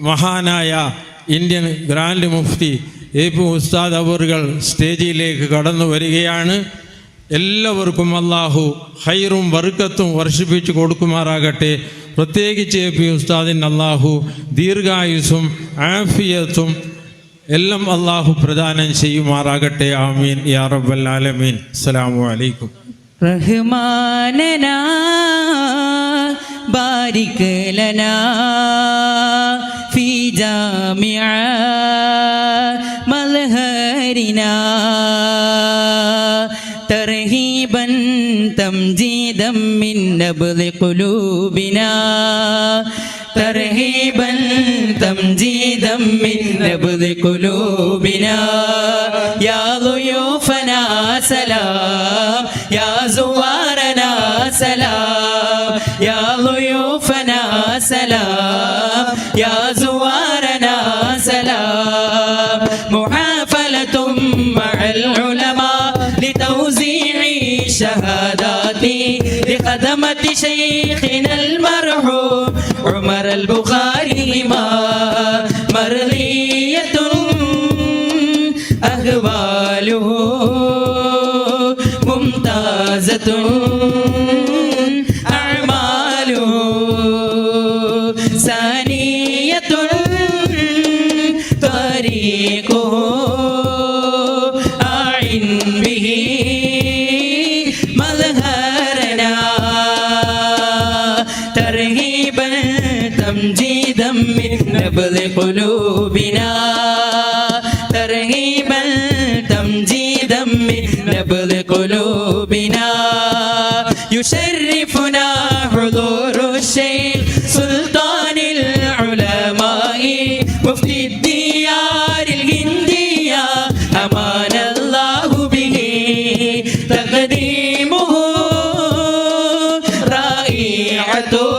മഹാനായ Indian grand മുഫ്തി A P ഉസ്താദ് അവറുകൾ സ്റ്റേജിലേക്ക് കടന്നു വരികയാണ്. എല്ലാവർക്കും അള്ളാഹു ഹൈറും വർക്കത്തും വർഷിപ്പിച്ചു കൊടുക്കുമാറാകട്ടെ. പ്രത്യേകിച്ച് എ പി ഉസ്താദിന് അള്ളാഹു ദീർഘായുസും ആഫിയത്തും എല്ലാം അള്ളാഹു പ്രദാനം ചെയ്യുമാറാകട്ടെ. ആമീൻ. യാ റബ്ബൽ ആലമീൻ. അസ്സലാമു അലൈക്കും. റഹ്മാനനാ بارك لنا في جامع ملهرنا ترهيبا تمجيدا من نبض قلوبنا. ترهيبا تمجيدا من نبض قلوبنا. يا ضيوفنا سلام يا زوارنا سلام. يا ضيوفنا سلام يا زوارنا سلام. محافلة مع العلماء لتوزيع شهادات لخدمة شيخنا المرحوم عمر البخاري ما مرضية أهواله. ممتازة تمجيدا من نبض قلوبنا ترغيبا تمجيدا من نبض قلوبنا يشرفنا حضور الشيخ سلطان العلماء مفتي الديار الهندية أمان الله به تقديمه رائعة